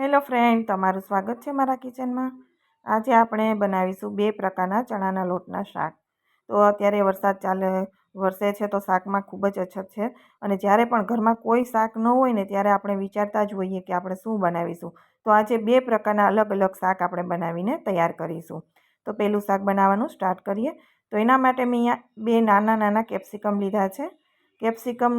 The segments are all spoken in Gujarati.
હેલો ફ્રેન્ડ, તમારું સ્વાગત છે મારા કિચનમાં. આજે આપણે બનાવીશું બે પ્રકારના ચણાના લોટના શાક. તો અત્યારે વરસાદ ચાલે, વરસે છે તો શાકમાં ખૂબ જ અછત છે. અને જ્યારે પણ ઘરમાં કોઈ શાક ન હોય ને ત્યારે આપણે વિચારતા જ હોઈએ કે આપણે શું બનાવીશું. તો આજે બે પ્રકારના અલગ અલગ શાક આપણે બનાવીને તૈયાર કરીશું. તો પહેલું શાક બનાવવાનું સ્ટાર્ટ કરીએ. તો એના માટે મેં અહીંયા બે નાના નાના કેપ્સિકમ લીધા છે. કેપ્સિકમ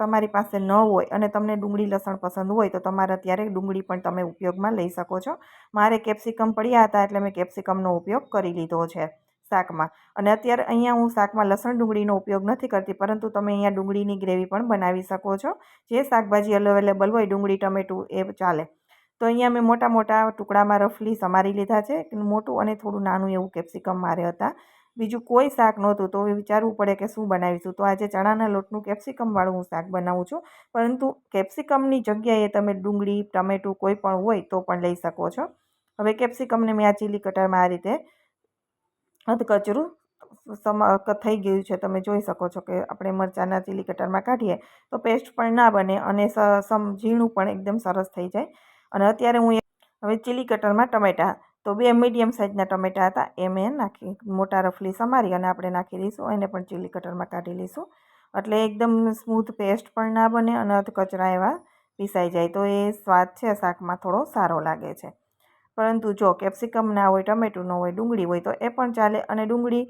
તમારી પાસે ન હોય અને તમને ડુંગળી લસણ પસંદ હોય તો તમારે અત્યારે ડુંગળી પણ તમે ઉપયોગમાં લઈ શકો છો. મારે કેપ્સિકમ પડ્યા હતા એટલે મેં કેપ્સિકમનો ઉપયોગ કરી લીધો છે શાકમાં. અને અત્યારે અહીંયા હું શાકમાં લસણ ડુંગળીનો ઉપયોગ નથી કરતી, પરંતુ તમે અહીંયા ડુંગળીની ગ્રેવી પણ બનાવી શકો છો. જે શાકભાજી અવેલેબલ હોય, ડુંગળી, ટમેટું, એ ચાલે. તો અહીંયા મેં મોટા મોટા ટુકડામાં રફલી સમારી લીધા છે. મોટું અને થોડું નાનું એવું કેપ્સિકમ મારે હતા. બીજું કોઈ શાક નહોતું, તો વિચારવું પડે કે શું બનાવીશું? તો આજે ચણાના લોટનું કેપ્સિકમવાળું હું શાક બનાવું છું. પરંતુ કેપ્સિકમની જગ્યાએ તમે ડુંગળી, ટમેટું કોઈ પણ હોય તો પણ લઈ શકો છો. હવે કેપ્સિકમને મેં આ ચીલી કટરમાં આ રીતે અધકચરું સમ થઈ ગયું છે. તમે જોઈ શકો છો કે આપણે મરચાંના ચીલી કટરમાં કાઢીએ તો પેસ્ટ પણ ના બને અને સમ ઝીણું પણ એકદમ સરસ થઈ જાય. અને અત્યારે હું હવે ચીલી કટરમાં ટમેટાં તો બે મીડિયમ સાઇઝના ટમેટા હતા, એ મેં નાખી, મોટા રફલી સમારી અને આપણે નાખી દઈશું, એને પણ ચીલી કટરમાં કાઢી લઈશું. એટલે એકદમ સ્મૂથ પેસ્ટ પણ ના બને અને અધકચરા એવા પીસાઈ જાય, તો એ સ્વાદ છે, શાકમાં થોડો સારો લાગે છે. પરંતુ જો કેપ્સિકમ ના હોય, ટમેટું ન હોય, ડુંગળી હોય, તો એ પણ ચાલે અને ડુંગળી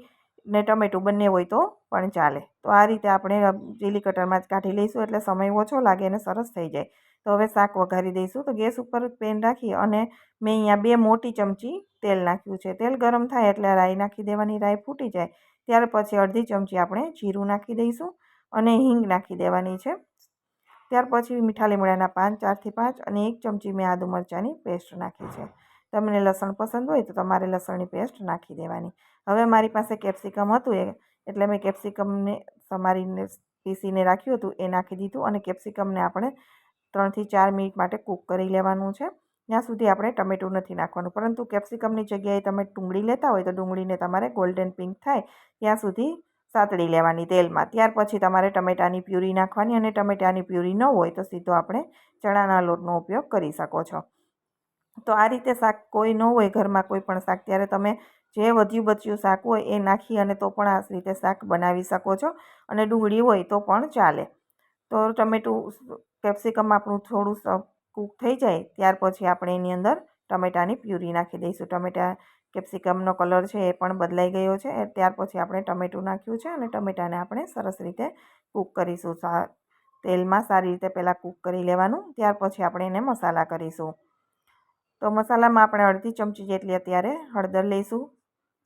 ને ટમેટું બંને હોય તો પણ ચાલે. તો આ રીતે આપણે ચીલી કટરમાં જ કાઢી લઈશું એટલે સમય ઓછો લાગે અને સરસ થઈ જાય. તો હવે શાક વઘારી દઈશું. તો ગેસ ઉપર પેન રાખી અને મેં અહીંયા બે મોટી ચમચી તેલ નાખ્યું છે. તેલ ગરમ થાય એટલે રાઈ નાખી દેવાની. રાઈ ફૂટી જાય. ત્યાર પછી અડધી ચમચી આપણે જીરું નાખી દઈશું અને હિંગ નાખી દેવાની છે. ત્યાર પછી મીઠા લીમડાના પાન ચારથી પાંચ અને એક ચમચી મેં આદુ મરચાંની પેસ્ટ નાખી છે. તમને લસણ પસંદ હોય તો તમારે લસણની પેસ્ટ નાખી દેવાની. હવે મારી પાસે કેપ્સિકમ હતું એ, એટલે મેં કેપ્સિકમને સમારીને, પીસીને રાખ્યું હતું, એ નાખી દીધું અને કેપ્સિકમને આપણે ત્રણથી ચાર મિનિટ માટે કૂક કરી લેવાનું છે. ત્યાં સુધી આપણે ટમેટું નથી નાખવાનું. પરંતુ કેપ્સિકમની જગ્યાએ તમે ડુંગળી લેતા હોય તો ડુંગળીને તમારે ગોલ્ડન પિંક થાય, ત્યાં સુધી સાતળી લેવાની તેલમાં. ત્યાર પછી તમારે ટમેટાની પ્યુરી નાખવાની અને ટમેટાની પ્યુરી ન હોય તો સીધો આપણે ચણાના લોટનો ઉપયોગ કરી શકો છો. તો આ રીતે શાક કોઈ ન હોય ઘરમાં કોઈ પણ શાક, ત્યારે તમે જે વધ્યું બચ્યું શાક હોય એ નાખી અને તો પણ આ રીતે શાક બનાવી શકો છો અને ડુંગળી હોય તો પણ ચાલે. તો ટમેટું કેપ્સિકમ આપણું થોડું કૂક થઈ જાય ત્યાર પછી આપણે એની અંદર ટમેટાની પ્યુરી નાખી દઈશું. ટમેટા કેપ્સિકમનો કલર છે એ પણ બદલાઈ ગયો છે ત્યાર પછી આપણે ટમેટું નાખ્યું છે અને ટમેટાને આપણે સરસ રીતે કૂક કરીશું. તેલમાં સારી રીતે પહેલાં કૂક કરી લેવાનું, ત્યાર પછી આપણે એને મસાલા કરીશું. તો મસાલામાં આપણે અડધી ચમચી જેટલી અત્યારે હળદર લઈશું.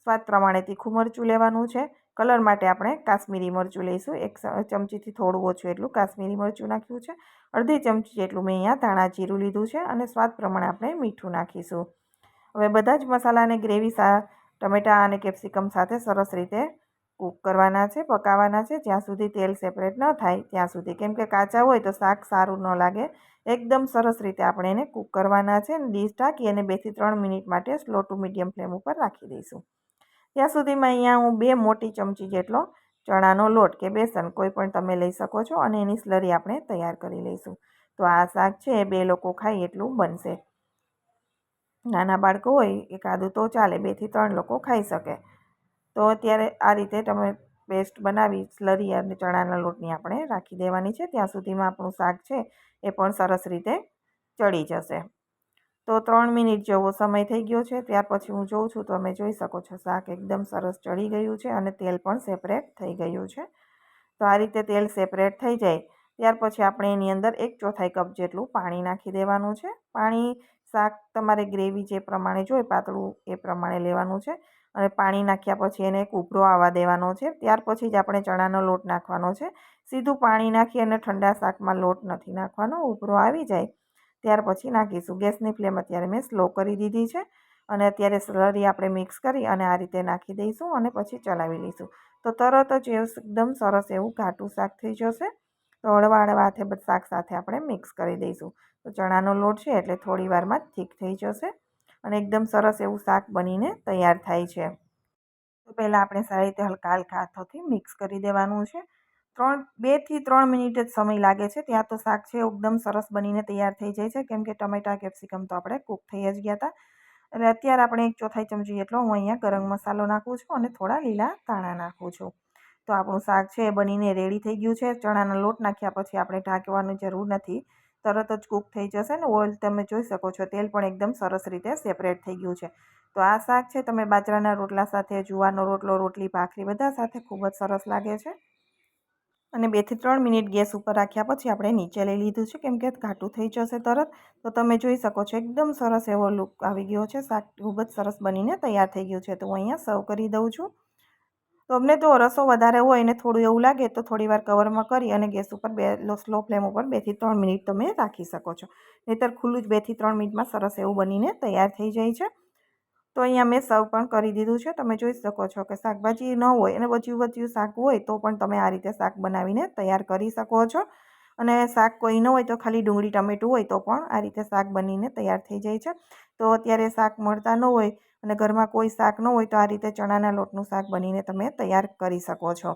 સ્વાદ પ્રમાણે તીખું મરચું લેવાનું છે. કલર માટે આપણે કાશ્મીરી મરચું લઈશું. એક ચમચીથી થોડું ઓછું એટલું કાશ્મીરી મરચું નાખ્યું છે. અડધી ચમચી જેટલું મેં અહીંયા ધાણા જીરું લીધું છે અને સ્વાદ પ્રમાણે આપણે મીઠું નાખીશું. હવે બધા જ મસાલાને ગ્રેવી સા, ટમેટાં અને કેપ્સિકમ સાથે સરસ રીતે કૂક કરવાના છે પકાવવાના છે, જ્યાં સુધી તેલ સેપરેટ ન થાય, ત્યાં સુધી. કેમ કે કાચા હોય તો શાક સારું ન લાગે. એકદમ સરસ રીતે આપણે એને કૂક કરવાના છે ડીશ ઢાંકી અને બેથી ત્રણ મિનિટ માટે સ્લો ટુ મીડિયમ ફ્લેમ ઉપર રાખી દઈશું. ત્યાં સુધીમાં અહીંયા હું બે મોટી ચમચી જેટલો ચણાનો લોટ કે બેસન કોઈ પણ તમે લઈ શકો છો અને એની સ્લરી આપણે તૈયાર કરી લઈશું. તો આ શાક છે, એ બે લોકો ખાય એટલું બનશે. નાના બાળકો હોય એકાદું તો ચાલે બેથી ત્રણ લોકો ખાઈ શકે. તો અત્યારે આ રીતે તમે પેસ્ટ બનાવી સ્લરી અને ચણાના લોટની આપણે રાખી દેવાની છે. ત્યાં સુધીમાં આપણું શાક છે એ પણ સરસ રીતે ચડી જશે. તો ત્રણ મિનિટ જેવો સમય થઈ ગયો છે. ત્યાર પછી હું જોઉં છું તમે જોઈ શકો છો શાક એકદમ સરસ ચડી ગયું છે અને તેલ પણ સેપરેટ થઈ ગયું છે. તો આ રીતે તેલ સેપરેટ થઈ જાય. ત્યાર પછી આપણે એની અંદર એક ચોથાઈ કપ જેટલું પાણી નાખી દેવાનું છે. પાણી શાક તમારે ગ્રેવી જે પ્રમાણે જોઈએ પાતળું એ પ્રમાણે લેવાનું છે. અને પાણી નાખ્યા પછી એને એક ઉભરો આવવા દેવાનો છે. ત્યાર પછી જ આપણે ચણાનો લોટ નાખવાનો છે. સીધું પાણી નાખી અને ઠંડા શાકમાં લોટ નથી નાખવાનો, ઉભરો આવી જાય. ત્યાર પછી નાખીશું. ગેસની ફ્લેમ અત્યારે મેં સ્લો કરી દીધી છે અને અત્યારે સ્લરી આપણે મિક્સ કરી અને આ રીતે નાખી દઈશું અને પછી ચલાવી લઈશું. તો તરત જ એકદમ સરસ એવું ઘાટું શાક થઈ જશે. તો હળવા હળવા શાક સાથે આપણે મિક્સ કરી દઈશું. તો ચણાનો લોટ છે એટલે થોડી વારમાં ઠીક થઈ જશે. અને એકદમ સરસ એવું શાક બનીને તૈયાર થાય છે. તો પહેલાં આપણે સારી રીતે હલકા હલકા હાથોથી મિક્સ કરી દેવાનું છે. ત્રણ બેથી ત્રણ મિનિટ જ સમય લાગે છે. ત્યાં તો શાક છે, એકદમ સરસ બનીને તૈયાર થઈ જાય છે. કેમ કે ટમેટા, કેપ્સિકમ તો આપણે કૂક થઈ જ ગયા હતા. એટલે અત્યારે આપણે એક ચોથાઈ ચમચી જેટલો હું અહીંયા ગરમ મસાલો નાખું છું અને થોડા લીલા ધાણા નાખું છું. તો આપણું શાક છે એ બનીને રેડી થઈ ગયું છે. ચણાનો લોટ નાખ્યા પછી આપણે ઢાંકવાની જરૂર નથી. તરત જ કૂક થઈ જશે ને ઓઇલ તમે જોઈ શકો છો, તેલ પણ એકદમ સરસ રીતે સેપરેટ થઈ ગયું છે. તો આ શાક છે, તમે બાજરાના રોટલા સાથે, જુવારનો રોટલો, રોટલી, ભાખરી બધા સાથે ખૂબ જ સરસ લાગે છે. અને બેથી ત્રણ મિનિટ ગેસ ઉપર રાખ્યા પછી આપણે નીચે લઈ લીધું છે, કેમ કે ઘાટું થઈ જશે તરત. તો તમે જોઈ શકો છો, એકદમ સરસ એવો લુક આવી ગયો છે, શાક ખૂબ જ સરસ બનીને તૈયાર થઈ ગયું છે. તો હું અહીંયા સર્વ કરી દઉં છું. તો અમને તો રસો વધારે હોય ને થોડું એવું લાગે તો થોડીવાર કવરમાં કરી અને ગેસ ઉપર બે સ્લો ફ્લેમ ઉપર બેથી ત્રણ મિનિટ તમે રાખી શકો છો. નહીંતર ખુલ્લું જ બેથી ત્રણ મિનિટમાં સરસ એવું બનીને તૈયાર થઈ જાય છે. તો અહીંયા મેં સર્વ પણ કરી દીધું છે. તમે જોઈ શકો છો કે શાકભાજી ન હોય અને બચ્યું બચ્યું શાક હોય તો પણ તમે આ રીતે શાક બનાવીને તૈયાર કરી શકો છો. અને શાક કોઈ ન હોય તો ખાલી ડુંગળી, ટમેટું હોય તો પણ આ રીતે શાક બનીને તૈયાર થઈ જાય છે. તો અત્યારે શાક મળતા ન હોય અને ઘરમાં કોઈ શાક ન હોય તો આ રીતે ચણાના લોટનું શાક બનીને તમે તૈયાર કરી શકો છો.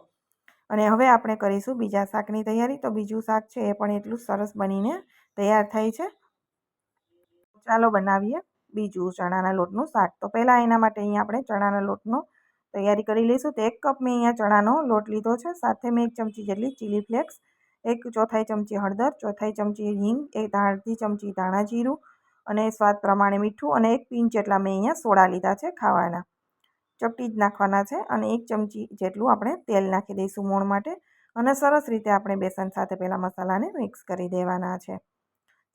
અને હવે આપણે કરીશું બીજા શાકની તૈયારી. તો બીજું શાક છે એ પણ એટલું સરસ બનીને તૈયાર થાય છે. ચાલો બનાવીએ બીજું ચણાના લોટનું શાક. તો પહેલાં એના માટે અહીંયા આપણે ચણાના લોટનો તૈયારી કરી લઈશું. તો એક કપ મેં અહીંયા ચણાનો લોટ લીધો છે. સાથે મેં એક ચમચી જેટલી ચીલી ફ્લેક્સ એક ચોથાઈ ચમચી હળદર, ચોથાઈ ચમચી હિંગ, એક અડધી ચમચી ધાણા જીરું અને સ્વાદ પ્રમાણે મીઠું અને એક પિંચ જેટલા મેં અહીંયા સોડા લીધા છે ખાવાના. ચપટી જ નાખવાના છે અને એક ચમચી જેટલું આપણે તેલ નાખી દઈશું મોણ માટે અને સરસ રીતે આપણે બેસન સાથે પહેલાં મસાલાને મિક્સ કરી દેવાના છે.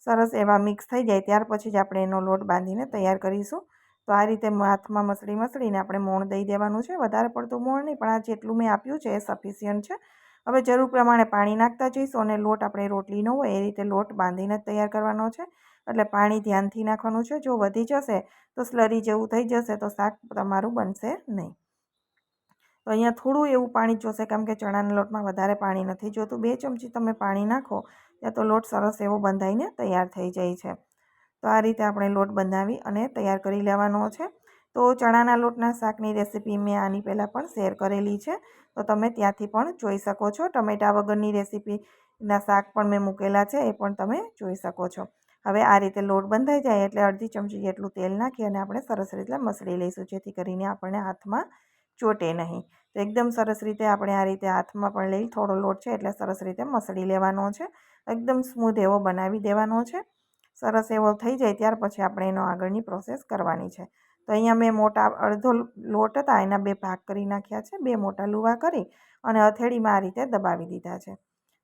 સરસ એવા મિક્સ થઈ જાય ત્યાર પછી જ આપણે એનો લોટ બાંધીને તૈયાર કરીશું. તો આ રીતે હાથમાં મસળી મસળીને આપણે મોણ દઈ દેવાનું છે. વધારે પડતું મોણ નહીં, પણ આ જેટલું મેં આપ્યું છે એ સફિશિયન્ટ છે. હવે જરૂર પ્રમાણે પાણી નાખતા જઈશું અને લોટ આપણે રોટલીનો હોય એ રીતે લોટ બાંધીને તૈયાર કરવાનો છે. એટલે પાણી ધ્યાનથી નાખવાનું છે. જો વધી જશે તો સ્લરી જેવું થઈ જશે તો શાક તમારું બનશે નહીં. તો અહીંયા થોડું એવું પાણી જોશે. કેમ કે ચણાના લોટમાં વધારે પાણી નથી જોતું. બે ચમચી તમે પાણી નાખો, ત્યાં તો લોટ સરસ એવો બંધાઈને તૈયાર થઈ જાય છે. તો આ રીતે આપણે લોટ બંધાવી અને તૈયાર કરી લેવાનો છે. તો ચણાના લોટના શાકની રેસીપી મેં આની પહેલાં પણ શેર કરેલી છે. તો તમે ત્યાંથી પણ જોઈ શકો છો. ટમેટા વગરની રેસીપીના શાક પણ મેં મૂકેલા છે. એ પણ તમે જોઈ શકો છો. હવે આ રીતે લોટ બંધાઈ જાય એટલે અડધી ચમચી જેટલું તેલ નાખી અને આપણે સરસ રીતે મસળી લઈશું, જેથી કરીને આપણને હાથમાં ચોટે નહીં. તો એકદમ સરસ રીતે આપણે આ રીતે હાથમાં પણ લઈ, થોડો લોટ છે એટલે સરસ રીતે મસળી લેવાનો છે. એકદમ સ્મૂધ એવો બનાવી દેવાનો છે. સરસ એવો થઈ જાય ત્યાર પછી આપણે એનો આગળની પ્રોસેસ કરવાની છે. તો અહીંયા મેં મોટા અડધો લોટ હતા, એના બે ભાગ કરી નાખ્યા છે, બે મોટા લુવા કરી અને હથેળીમાં આ રીતે દબાવી દીધા છે.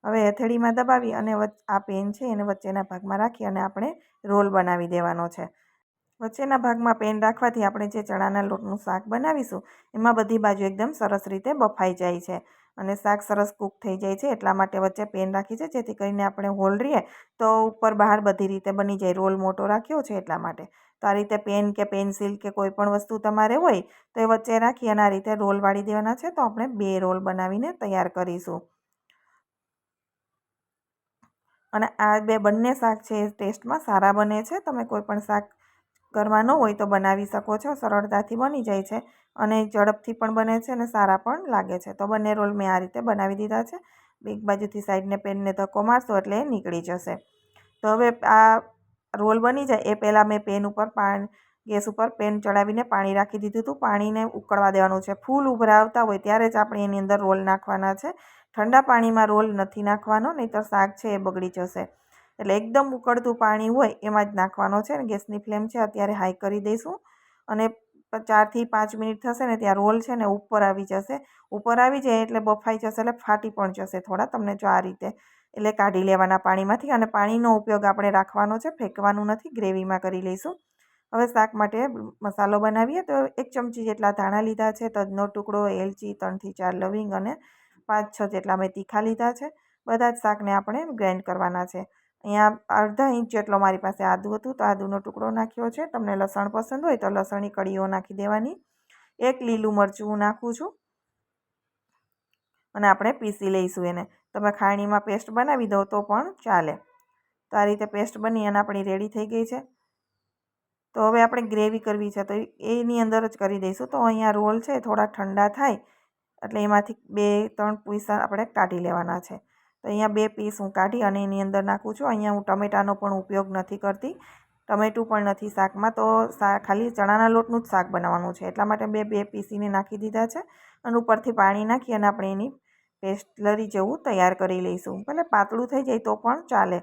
હવે હથેળીમાં દબાવી અને આ પેન છે એને વચ્ચેના ભાગમાં રાખી અને આપણે રોલ બનાવી દેવાનો છે. વચ્ચેના ભાગમાં પેન રાખવાથી આપણે જે ચણાના લોટનું શાક બનાવીશું, એમાં બધી બાજુ એકદમ સરસ રીતે બફાઈ જાય છે. અને શાક સરસ કૂક થઈ જાય છે એટલા માટે વચ્ચે પેન રાખી છે, જેથી કરીને આપણે હોલ રહીએ તો ઉપર બહાર બધી રીતે બની જાય, રોલ મોટો રાખ્યો છે એટલા માટે. તો આ રીતે પેન કે પેન્સિલ કે કોઈ પણ વસ્તુ તમારે હોય તો એ વચ્ચે રાખી અને આ રીતે રોલ વાળી દેવાના છે તો આપણે બે રોલ બનાવીને તૈયાર કરીશું. અને આ બે બંને શાક છે એ ટેસ્ટમાં સારા બને છે. તમે કોઈ પણ શાક ઘરમાં હોય તો બનાવી શકો છો. સરળતાથી બની જાય છે અને ઝડપથી પણ બને છે અને સારા પણ લાગે છે. તો બંને રોલ મેં આ રીતે બનાવી દીધા છે. એક બાજુથી સાઈડને પેનને ધક્કો મારશો એટલે નીકળી જશે. તો હવે આ રોલ બની જાય. એ પહેલાં મેં પેન ઉપર પાણી ગેસ ઉપર પેન ચડાવીને પાણી રાખી દીધું હતું. પાણીને ઉકળવા દેવાનું છે. ફૂલ ઉભરાવતા હોય ત્યારે જ આપણે એની અંદર રોલ નાખવાના છે. ઠંડા પાણીમાં રોલ નથી નાખવાનો, નહીંતર શાક છે એ બગડી જશે. એટલે એકદમ ઉકળતું પાણી હોય એમાં જ નાખવાનો છે ને ગેસની ફ્લેમ છે અત્યારે હાઈ કરી દઈશું. અને ચારથી પાંચ મિનિટ થશે ને ત્યાં રોલ છે ને ઉપર આવી જશે. ઉપર આવી જાય એટલે બફાઈ જશે એટલે ફાટી પણ જશે થોડા, તમને જો આ રીતે એટલે કાઢી લેવાના પાણીમાંથી. અને પાણીનો ઉપયોગ આપણે રાખવાનો છે, ફેંકવાનું નથી, ગ્રેવીમાં કરી લઈશું. હવે શાક માટે મસાલો બનાવીએ તો એક ચમચી જેટલા ધાણા લીધા છે, તજનો ટુકડો, એલચી, ત્રણથી ચાર લવિંગ અને પાંચ, છ જેટલા મેં તીખા લીધા છે. બધા જ શાકને આપણે ગ્રાઇન્ડ કરવાના છે. અહીંયા અડધા ઇંચ જેટલો મારી પાસે આદું હતું તો આદુનો ટુકડો નાખ્યો છે. તમને લસણ પસંદ હોય તો લસણની કળીઓ નાખી દેવાની. એક લીલું મરચું નાખું છું. અને આપણે પીસી લઈશું એને. તમે ખાણીમાં પેસ્ટ બનાવી દો તો પણ ચાલે. તો આ રીતે પેસ્ટ બની અને આપણી રેડી થઈ ગઈ છે. તો હવે આપણે ગ્રેવી કરવી છે તો એની અંદર જ કરી દઈશું. તો અહીંયા રોલ છે થોડા ઠંડા થાય, એટલે એમાંથી બે, ત્રણ પીસ આપણે કાઢી લેવાના છે. તો અહીંયા બે પીસ હું કાઢી અને એની અંદર નાખું છું. અહીંયા હું ટમેટાનો પણ ઉપયોગ નથી કરતી. ટમેટું પણ નથી શાકમાં, તો ખાલી ચણાના લોટનું જ શાક બનાવવાનું છે. એટલા માટે બે બે પીસીને નાખી દીધા છે અને ઉપરથી પાણી નાખી અને આપણે એની પેસ્ટલરી જેવું તૈયાર કરી લઈશું. ભલે પાતળું થઈ જાય તો પણ ચાલે.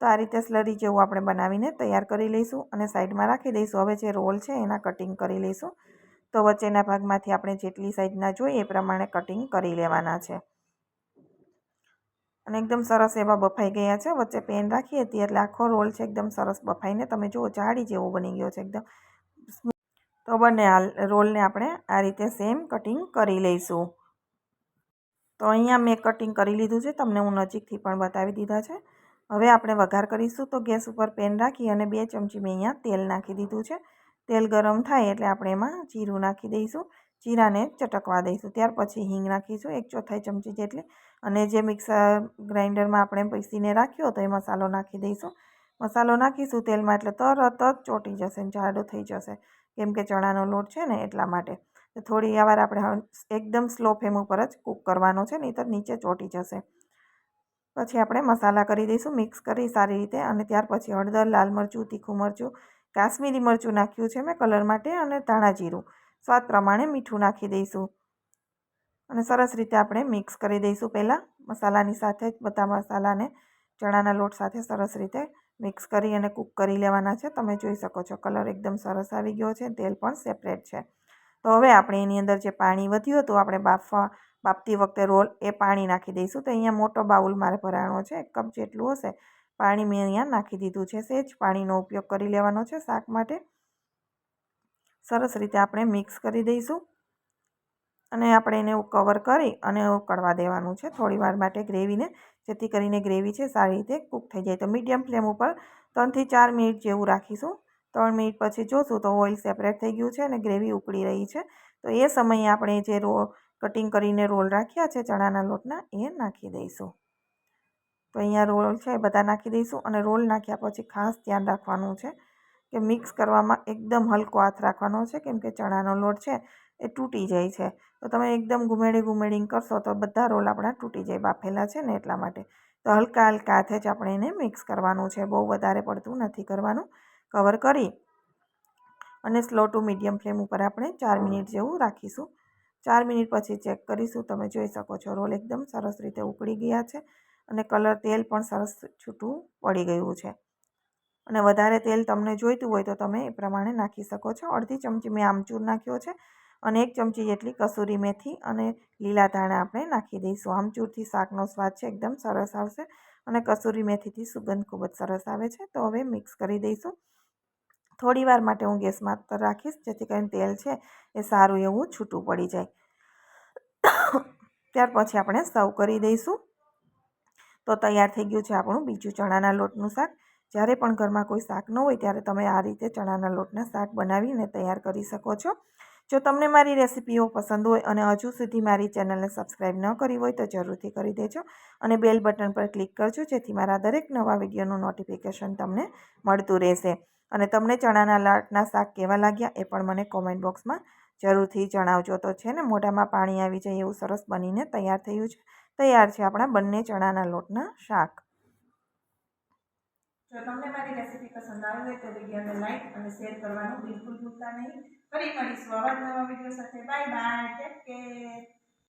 તો આ રીતે સ્લરી જેવું આપણે બનાવીને તૈયાર કરી લઈશું અને સાઈડમાં રાખી દઈશું. હવે જે રોલ છે એના કટિંગ કરી લઈશું. તો વચ્ચેના ભાગમાંથી આપણે જેટલી સાઈઝના જોઈએ એ પ્રમાણે કટિંગ કરી લેવાના છે. અને એકદમ સરસ એવા બફાઈ ગયા છે. વચ્ચે પેન રાખી હતી એટલે આખો રોલ છે એકદમ સરસ બફાઈને. તમે જુઓ જાડી જેવો બની ગયો છે એકદમ. તો બંને આ રોલને આપણે આ રીતે સેમ કટિંગ કરી લઈશું. તો અહીંયા મેં કટિંગ કરી લીધું છે. તમને હું નજીકથી પણ બતાવી દીધા છે. હવે આપણે વઘાર કરીશું તો ગેસ ઉપર પેન રાખી અને બે ચમચી મેં અહીંયા તેલ નાખી દીધું છે. તેલ ગરમ થાય એટલે આપણે એમાં જીરું નાખી દઈશું. જીરાને ચટકવા દઈશું. ત્યાર પછી હિંગ નાખીશું, એક ચોથાઈ ચમચી જેટલી. અને જે મિક્સર ગ્રાઇન્ડરમાં આપણે પીસીને રાખ્યો તો એ મસાલો નાખી દઈશું. મસાલો નાખીશું તેલમાં એટલે તરત જ ચોટી જશે જાડો થઈ જશે. કેમ કે ચણાનો લોટ છે ને એટલા માટે. થોડી વાર આપણે એકદમ સ્લો ફ્લેમ ઉપર જ કૂક કરવાનો છે નહીં તો નીચે ચોટી જશે. પછી આપણે મસાલા કરી દઈશું, મિક્સ કરી સારી રીતે અને ત્યાર પછી હળદર, લાલ મરચું, તીખું મરચું, કાશ્મીરી મરચું નાખ્યું છે મેં કલર માટે અને ધાણા જીરું. સ્વાદ પ્રમાણે મીઠું નાખી દઈશું. અને સરસ રીતે આપણે મિક્સ કરી દઈશું પહેલાં. મસાલાની સાથે જ બધા મસાલાને ચણાના લોટ સાથે સરસ રીતે મિક્સ કરી અને કૂક કરી લેવાના છે. તમે જોઈ શકો છો કલર એકદમ સરસ આવી ગયો છે. તેલ પણ સેપરેટ છે. તો હવે આપણે એની અંદર જે પાણી વધ્યું હતું, આપણે બાફવા, બાફતી વખતે રોલ એ પાણી નાખી દઈશું. તો અહીંયા મોટો બાઉલ મારે ભરાણો છે, એક કપ જેટલું હશે. પાણી મેં અહીંયા નાખી દીધું છે, સેજ પાણીનો ઉપયોગ કરી લેવાનો છે શાક માટે. સરસ રીતે આપણે મિક્સ કરી દઈશું. અને આપણે એને કવર કરી અને ઉકળવા દેવાનું છે થોડી વાર માટે ગ્રેવીને. જેથી કરીને ગ્રેવી છે સારી રીતે કૂક થઈ જાય. તો મીડિયમ ફ્લેમ ઉપર ત્રણથી ચાર મિનિટ જેવું રાખીશું. ત્રણ મિનિટ પછી જોશું તો ઓઇલ સેપરેટ થઈ ગયું છે અને ગ્રેવી ઉકળી રહી છે. તો એ સમયે આપણે જે રો, કટિંગ કરીને રોલ રાખ્યા છે ચણાના લોટના, એ નાખી દઈશું. તો અહીંયા રોલ છે એ બધા નાખી દઈશું અને રોલ નાખ્યા પછી ખાસ ધ્યાન રાખવાનું છે કે મિક્સ કરવામાં એકદમ હલકો હાથ રાખવાનો છે કેમ કે ચણાનો લોટ છે એ તૂટી જાય છે. તો તમે એકદમ ઘુમેડી ઘુમેડી કરશો તો બધા રોલ આપણા તૂટી જાય, બાફેલા છે ને એટલા માટે. તો હલકા હલકા હાથે જ આપણે એને મિક્સ કરવાનું છે, બહુ વધારે પડતું નથી કરવાનું. કવર કરી અને સ્લો ટુ મીડિયમ ફ્લેમ ઉપર આપણે ચાર મિનિટ જેવું રાખીશું. ચાર મિનિટ પછી ચેક કરીશું, તમે જોઈ શકો છો રોલ એકદમ સરસ રીતે ઉકળી ગયા છે અને કલર તેલ પણ સરસ છૂટું પડી ગયું છે. અને વધારે તેલ તમને જોઈતું હોય તો તમે એ પ્રમાણે નાખી શકો છો. અડધી ચમચી મેં આમચૂર નાખ્યો છે અને એક ચમચી જેટલી કસૂરી મેથી અને લીલા ધાણા આપણે નાખી દઈશું. આમચૂરથી શાકનો સ્વાદ છે એકદમ સરસ આવશે અને કસૂરી મેથીથી સુગંધ ખૂબ જ સરસ આવે છે. તો હવે મિક્સ કરી દઈશું. થોડી વાર માટે હું ગેસમાં પર રાખીશ, જેથી કરીને તેલ છે એ સારું એવું છૂટું પડી જાય. ત્યાર પછી આપણે સર્વ કરી દઈશું. તો તૈયાર થઈ ગયું છે આપણું બીજું ચણાના લોટનું શાક. જ્યારે પણ ઘરમાં કોઈ શાક ન હોય ત્યારે તમે આ રીતે ચણાના લોટના શાક બનાવીને તૈયાર કરી શકો છો. જો તમને મારી રેસીપીઓ પસંદ હોય અને હજુ સુધી મારી ચેનલને સબસ્ક્રાઈબ ન કરી હોય તો જરૂરથી કરી દેજો અને બેલ બટન પર ક્લિક કરજો જેથી મારા દરેક નવા વિડીયોનું નોટિફિકેશન તમને મળતું રહેશે. અને તમને ચણાના લોટના શાક કેવા લાગ્યા એ પણ મને કોમેન્ટ બોક્સમાં જરૂરથી જણાવજો. તો છે ને, મોઢામાં પાણી આવી જાય એવું સરસ બનીને તૈયાર થયું છે. તૈયાર છે આપણા બંને ચણાના લોટના શાક. જો તમને મારી રેસીપી પસંદ આવી હોય તો વિડીયોને લાઈક અને શેર કરવાનું બિલકુલ ભૂલતા નહીં. ફરી મળીશું આવા નવા વીડિયો સાથે. Bye bye take care